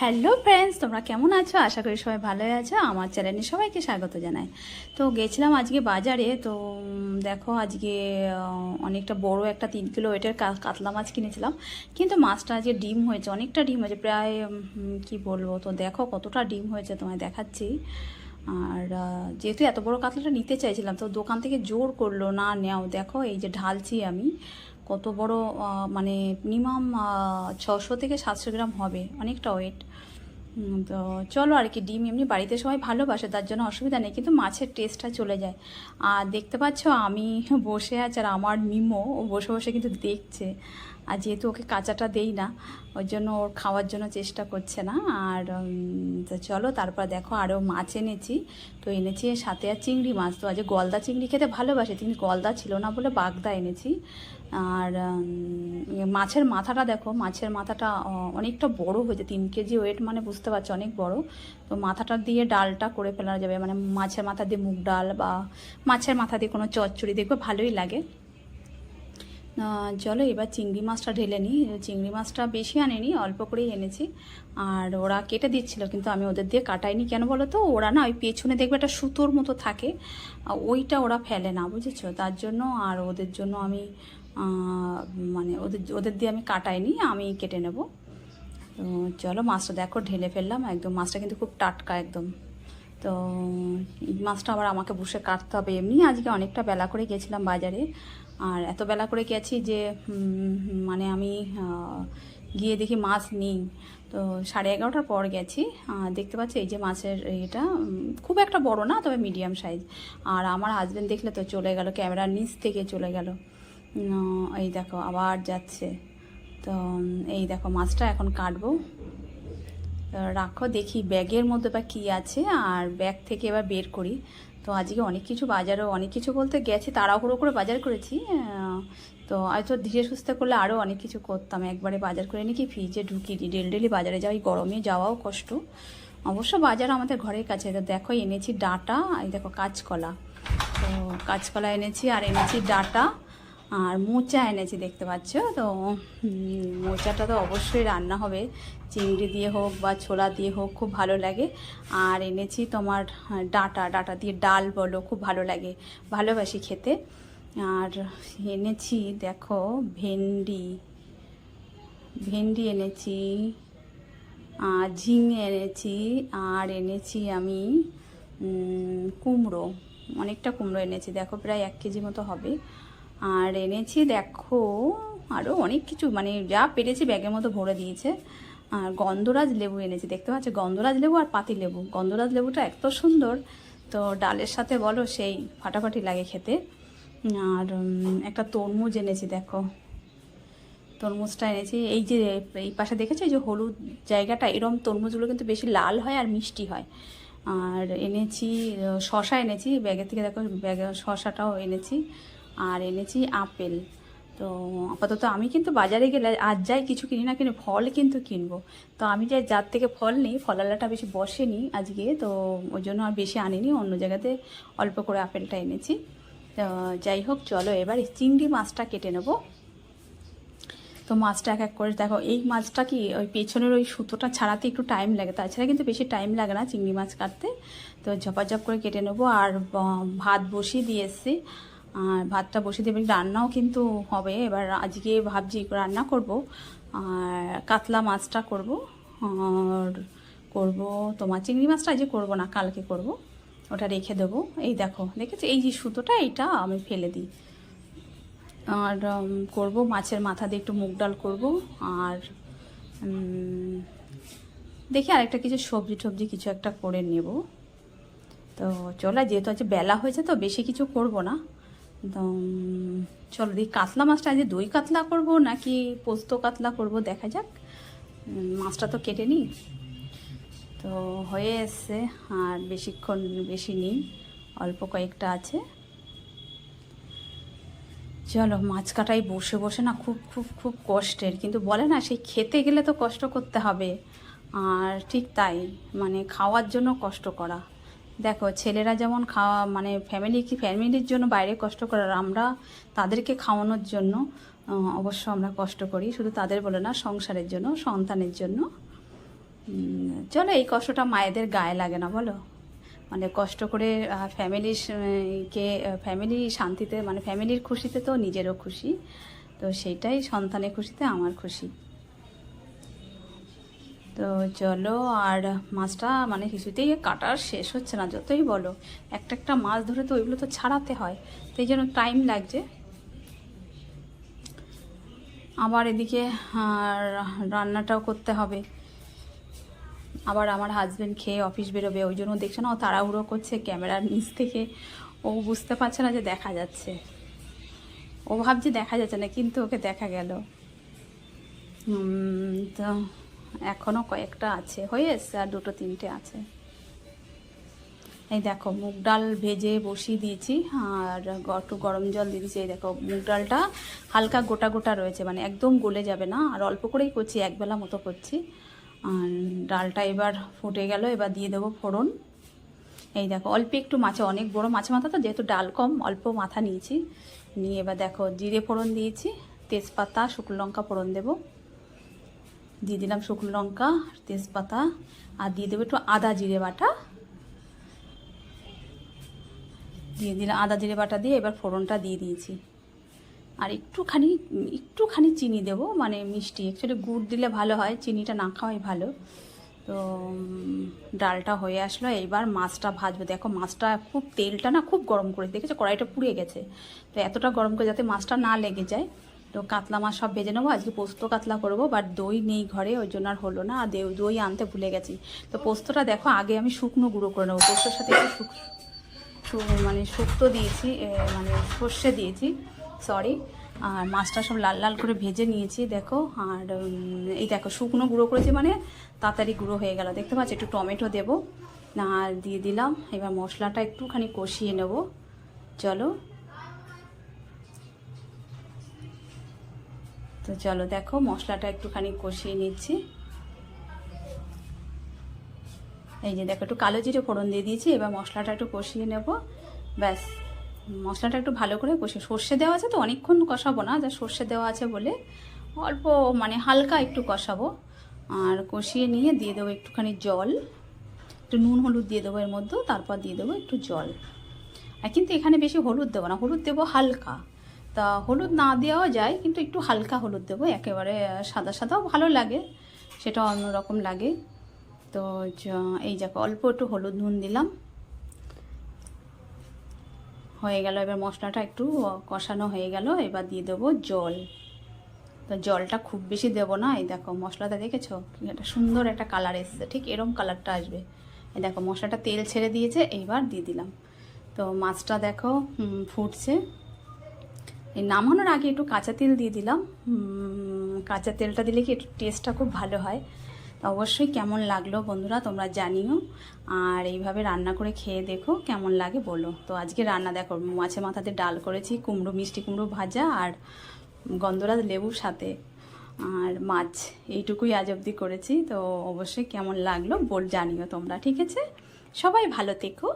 Hello friends তোমরা কেমন আছো? আশা করি সবাই ভালোই আছো। আমার চ্যানেলে সবাইকে স্বাগত জানাই। তো গেছিলাম আজকে বাজারে। তো দেখো আজকে অনেকটা বড় একটা তিন কিলো ওয়েটের কাতলা মাছ কিনেছিলাম। কিন্তু মাছটা আজকে ডিম হয়েছে, অনেকটা ডিম হয়েছে, প্রায় কি বলব? তো দেখো কতটা ডিম হয়েছে তোমায় দেখাচ্ছি। আর যেহেতু এত বড় কাতলাটা নিতে চাইছিলাম, তো দোকান থেকে জোর করল, না, নেও। দেখো এই যে ঢালছি আমি। কত বড় মানে মিনিমাম ছশো থেকে সাতশো গ্রাম হবে, অনেকটা ওয়েট তো চলো আর কি, ডিম এমনি বাড়িতে সবাই ভালোবাসে, তার জন্য অসুবিধা নেই, কিন্তু মাছের টেস্টটা চলে যায়। আর দেখতে পাচ্ছ, আমি বসে আছি আর আমার মিমো ও বসে বসে কিন্তু দেখছে। আর যেহেতু ওকে কাঁচাটা দেই না, ওই জন্য ওর খাওয়ার জন্য চেষ্টা করছে না। আর চলো তারপর দেখো আরও মাছ এনেছি। তো এনেছি সাথে আর চিংড়ি মাছ। তো আজ গলদা চিংড়ি খেতে ভালোবাসে, কিন্তু গলদা ছিল না বলে বাগদা এনেছি। আর মাছের মাথাটা দেখো, মাছের মাথাটা অনেকটা বড় হয়েছে, তিন কেজি ওয়েট মানে বুঝতে পারছ, অনেক বড়। তো মাথাটা দিয়ে ডালটা করে ফেলা যাবে মানে মাছের মাথা দিয়ে মুগ ডাল বা মাছের মাথা দিয়ে কোনো চচ্চড়ি, দেখবে ভালোই লাগে। চলো এবার চিংড়ি মাছটা ঢেলে নিই। চিংড়ি মাছটা বেশি আনিনি, অল্প করেই এনেছি। আর ওরা কেটে দিচ্ছিল, কিন্তু আমি ওদের দিয়ে কাটাইনি। কেন বলো তো? ওরা না ওই পেছনে দেখবে একটা সুতোর মতো থাকে। ওইটা ওরা ফেলে না, বুঝেছ? তার জন্য আর ওদের জন্য আমি মানে ওদের ওদের দিয়ে আমি কাটাইনি, আমি কেটে নেব। তো চলো মাছটা দেখো, ঢেলে ফেললাম। একদম মাছটা কিন্তু খুব টাটকা একদম। তো মাছটা আবার আমাকে বসে কাটতে হবে। এমনি আজকে অনেকটা বেলা করে গেছিলাম বাজারে। আর এত বেলা করে গেছি যে মানে আমি গিয়ে দেখি মাছ নেই। তো সাড়ে এগারোটার পর গেছি। দেখতে পাচ্ছি এই যে মাছের এটা খুব একটা বড় না, তবে মিডিয়াম সাইজ আর আমার হাজব্যান্ড দেখলে তো চলে গেল ক্যামেরার নিচ থেকে চলে গেল। এই দেখো, আবার যাচ্ছে। তো, এই দেখো, মাছটা এখন কাটবো। রাখো, দেখি ব্যাগের মধ্যে বা কী আছে, আর ব্যাগ থেকে এবার বের করি। তো আজকে অনেক কিছু বাজারও, অনেক কিছু বলতে গেছি, তাড়াহুড়ো করে বাজার করেছি তো হয়তো ধীরে সুস্থে করলে আরও অনেক কিছু করতাম, একবারে বাজার করে নিয়ে কি ফ্রিজে ঢুকিয়ে দিই ডেলি ডেলি বাজারে যাওয়াই গরমে যাওয়াও কষ্ট। অবশ্য বাজার আমাদের ঘরের কাছে, তো দেখো এনেছি ডাটা, এই দেখো কাঁচকলা। তো কাঁচকলা এনেছি আর এনেছি ডাটা আর মোচা এনেছি দেখতে পাচ্ছ? তো মোচাটা তো অবশ্যই রান্না হবে। চিংড়ি দিয়ে হোক বা ছোলা দিয়ে হোক খুব ভালো লাগে। আর এনেছি তোমার আহ, ডাঁটা ডাঁটা দিয়ে ডাল বলো খুব ভালো লাগে। ভালোবাসি খেতে। আর এনেছি দেখো ভেন্ডি। ভেন্ডি এনেছি আর ঝিঙে এনেছি আর এনেছি আমি কুমড়ো। অনেকটা কুমড়ো এনেছি দেখো প্রায় এক কেজি মতো হবে। আর এনেছি, দেখো আরও অনেক কিছু মানে যা পেরেছি ব্যাগের মতো ভরে দিয়েছে। আর গন্ধরাজ লেবু এনেছি, দেখতে পাচ্ছ? গন্ধরাজ লেবু আর পাতি লেবু। গন্ধরাজ লেবুটা এত সুন্দর। তো ডালের সাথে বলো, সেই ফাটাফাটি লাগে খেতে। আর একটা তরমুজ এনেছি, দেখো। তরমুজটা এনেছি। এই যে, এই পাশে দেখেছ? যে হলুদ জায়গাটা, এরম তরমুজগুলো কিন্তু বেশি লাল হয় আর মিষ্টি হয়। আর এনেছি শশা এনেছি। ব্যাগের থেকে দেখো, ব্যাগে শশাটাও এনেছি। আর এনেছি আপেল। তো আপাতত আমি কিন্তু বাজারে গেলে আজ যাই কিছু কিনি না কিনে ফল কিন্তু কিনবো। তো আমি যাই যার থেকে ফল নিই ফলালাটা বেশি বসেনি আজকে, তো ওই জন্য আর বেশি আনিনি, অন্য জায়গাতে অল্প করে আপেলটা এনেছি। তো যাই হোক, চলো এবার চিংড়ি মাছটা কেটে নেব। তো মাছটা এক এক করে দেখো, এই মাছটা কি ওই পেছনের ওই সুতোটা ছাড়াতে একটু টাইম লাগে, তাছাড়া কিন্তু বেশি টাইম লাগে না চিংড়ি মাছ কাটতে। তো ঝপাঝপ করে কেটে নেব, আর ভাত বসিয়ে দিয়ে এসছি। আর ভাতটা বসিয়ে দেবে, রান্নাও কিন্তু হবে। এবার আজকে ভাবছি রান্না করব, আর কাতলা মাছটা করব, আর করব তোমার চিংড়ি মাছটা আজকে করব না, কালকে করব। ওটা রেখে দেবো। এই দেখো, দেখেছি? এই যে সুতোটা, এইটা আমি ফেলে দিই। আর করব মাছের মাথা দিয়ে একটু মুগ ডাল করব, আর দেখি আরেকটা কিছু সবজি টবজি কিছু একটা করে নেব। তো চলো, যেহেতু আজকে বেলা হয়েছে তো বেশি কিছু করব না। চলো দেখি, কাতলা মাছটা আজকে দই কাতলা করব নাকি পোস্ত কাতলা করব, দেখা যাক। মাছটা তো কেটে নিই। তো হয়ে এসছে, আর বেশিক্ষণ বেশি নেই, অল্প কয়েকটা আছে। চলো, মাছ কাটাই বসে বসে, না খুব খুব খুব কষ্টের, কিন্তু বলে না, সেই খেতে গেলে তো কষ্ট করতে হবে। আর ঠিক তাই মানে খাওয়ার জন্য কষ্ট করা। দেখো, ছেলেরা যেমন খাওয়া মানে ফ্যামিলি কি ফ্যামিলির জন্য বাইরে কষ্ট করার আমরা তাদেরকে খাওয়ানোর জন্য অবশ্য আমরা কষ্ট করি। শুধু তাদের বলে না, সংসারের জন্য, সন্তানের জন্য। চলো এই কষ্টটা মায়েদের গায়ে লাগে না, বলো? মানে কষ্ট করে ফ্যামিলির কে ফ্যামিলি শান্তিতে মানে ফ্যামিলির খুশিতে তো নিজেরও খুশি। তো সেইটাই সন্তানের খুশিতে, আমার খুশি। তো চলো, আর মাছটা মানে কিছুতেই কাটার শেষ হচ্ছে না, যতই বলো। একটা একটা মাছ ধরে তো ওইগুলো তো ছাড়াতে হয় তো এই জন্য টাইম লাগছে। আবার এদিকে রান্নাটাও করতে হবে। আবার আমার হাজব্যান্ড খেয়ে অফিস বেরোবে, ওই জন্য দেখছে না, ও তাড়াহুড়ো করছে ক্যামেরার নিচ থেকে। ও বুঝতে পারছে না যে দেখা যাচ্ছে। ও ভাবছে দেখা যাচ্ছে না, কিন্তু ওকে দেখা গেল। তো এখনও কয়েকটা আছে। হয়ে এসছে আর দুটো তিনটে আছে। এই দেখো, মুগ ডাল ভেজে বসিয়ে দিয়েছি। আর একটু গরম জল দিয়ে দিয়েছি। এই দেখো, মুগ ডালটা হালকা গোটা গোটা রয়েছে মানে একদম গলে যাবে না। আর অল্প করেই করছি, একবেলা মতো করছি। আর ডালটা এবার ফুটে গেল, এবার দিয়ে দেবো ফোড়ন। এই দেখো, অল্প একটু মাছে, অনেক বড় মাছ মাথা তো, যেহেতু ডাল কম, অল্প মাথা নিয়েছি। নিয়ে এবার দেখো, জিরে ফোড়ন দিয়েছি, তেজপাতা, শুকনো লঙ্কা ফোড়ন দেবো। দিয়ে দিলাম শুকনো লঙ্কা, তেজপাতা, আর দিয়ে দেবো একটু আদা জিরে বাটা। দিয়ে দিলাম আদা জিরে বাটা দিয়ে এবার ফোড়নটা দিয়ে দিয়েছি। আর একটুখানি একটুখানি চিনি দেবো মানে মিষ্টি অ্যাকচুয়ালি গুড় দিলে ভালো হয়, চিনিটা না খাওয়াই ভালো। তো ডালটা হয়ে আসলো, এইবার মাছটা ভাজবো। দেখো মাছটা খুব তেলটা না খুব গরম করে দেখেছ? কড়াইটা পুড়ে গেছে। তো এতটা গরম করে যাতে মাছটা না লেগে যায় তো কাতলা মাছ সব ভেজে নেব, আজকে পোস্ত কাতলা করব বাট দই নেই ঘরে, ওই জন্য আর হলো না, আর দই আনতে ভুলে গেছি। তো পোস্তটা দেখো, আগে আমি শুকনো গুঁড়ো করে নেব, পোস্তর সাথে একটু মানে শুক্তো দিয়েছি মানে সর্ষে দিয়েছি সরি আর মাছটা সব লাল লাল করে ভেজে নিয়েছি, দেখো, আর এই দেখো, শুকনো গুঁড়ো করেছি মানে তাড়াতাড়ি গুঁড়ো হয়ে গেল, দেখতে পাচ্ছি, একটু টমেটো দেবো না আর দিয়ে দিলাম, এবার মশলাটা একটুখানি কষিয়ে নেব, চলো তো চলো দেখো, মশলাটা একটুখানি কষিয়ে নিচ্ছি। এই যে দেখো, একটু কালো জিরে ফোড়ন দিয়ে দিয়েছি, এবার মশলাটা একটু কষিয়ে নেব। ব্যাস, মশলাটা একটু ভালো করে কষিয়ে সর্ষে দেওয়া আছে তো, অনেকক্ষণ কষাবো না, যা সর্ষে দেওয়া আছে বলে। অল্প মানে হালকা একটু কষাবো। আর কষিয়ে নিয়ে দিয়ে দেবো একটুখানি জল। একটু নুন, হলুদ দিয়ে দেবো এর মধ্যে, তারপর দিয়ে দেবো একটু জল। আর কিন্তু এখানে বেশি হলুদ দেবো না, হলুদ দেবো হালকা। তা হলুদ না দেওয়াও যায়, কিন্তু একটু হালকা হলুদ দেবো, একেবারে সাদা সাদাও ভালো লাগে সেটা অন্যরকম লাগে। তো এই দেখো, অল্প একটু হলুদ নুন দিলাম। হয়ে গেল, এবার মশলাটা একটু কষানো হয়ে গেল, এবার দিয়ে দেবো জল। তো জলটা খুব বেশি দেবো না, এই দেখো, মশলাটা দেখেছ? একটা সুন্দর একটা কালার এসছে, ঠিক এরম কালারটা আসবে। এই দেখো, মশলাটা তেল ছেড়ে দিয়েছে, এইবার দিয়ে দিলাম। তো মাছটা দেখো ফুটছে। নামানোর আগে একটু কাঁচা তেল দিয়ে দিলাম। কাঁচা তেলটা দিলে কি একটু টেস্টটা খুব ভালো হয়? তো অবশ্যই কেমন লাগল বন্ধুরা তোমরা জানিও। আর এইভাবে রান্না করে খেয়ে দেখো কেমন লাগে বলো। তো আজকে রান্না দেখো মাছে মাথাতে ডাল করেছি, কুমড়ো, মিষ্টি কুমড়ো ভাজা আর গন্ধরাজ লেবুর সাথে। আর মাছ এইটুকুই আজ অবধি করেছি, তো অবশ্যই কেমন লাগল বল জানিও তোমরা, ঠিক আছে? সবাই ভালো থেকো।